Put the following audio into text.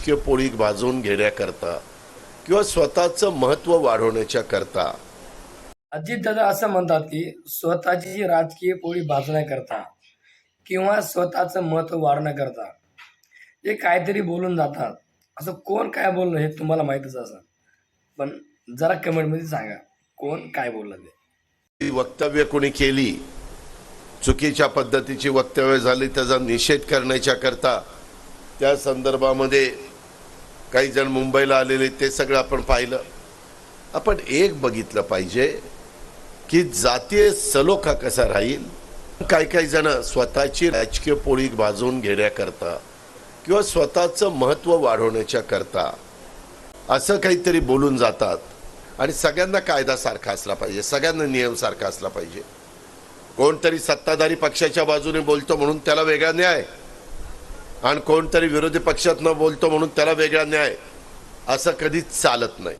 राजकीय पोळी भाजून घेण्याकरता किंवा स्वतःचं महत्त्व वाढवण्याच्या करता अजितदादा असं म्हणतात की स्वतःची जी राजकीय पोळी भाजण्याकरता किंवा स्वतःचं महत्त्व वाढवण्याकरता ते काहीतरी बोलून जातात. असं कोण काय बोललं हे तुम्हाला माहीतच असं पण जरा कमेंटमध्ये सांगा कोण काय बोललं ते? ही वक्तव्य कोणी केली? चुकीच्या पद्धतीची वक्तव्य झाली त्याचा निषेध करण्याच्या करता त्या संदर्भामध्ये काही जण मुंबईला आलेले ते सगळं आपण पाहिलं. आपण एक बघितलं पाहिजे की जातीय सलोखा कसा राहील? काही काही जण स्वतःची राजकीय पोळी भाजून घेण्याकरता किंवा स्वतःचं महत्त्व वाढवण्याच्या करता असं काहीतरी बोलून जातात. आणि सगळ्यांना कायदा सारखा असला पाहिजे सगळ्यांना नियम सारखा असला पाहिजे. कोणतरी सत्ताधारी पक्षाच्या बाजूने बोलतो म्हणून त्याला वेगळा न्याय. आणि कोणतरी विरोधी पक्षात न बोलतो म्हणून त्याला वेगळा न्याय असं कधीच चालत नाही.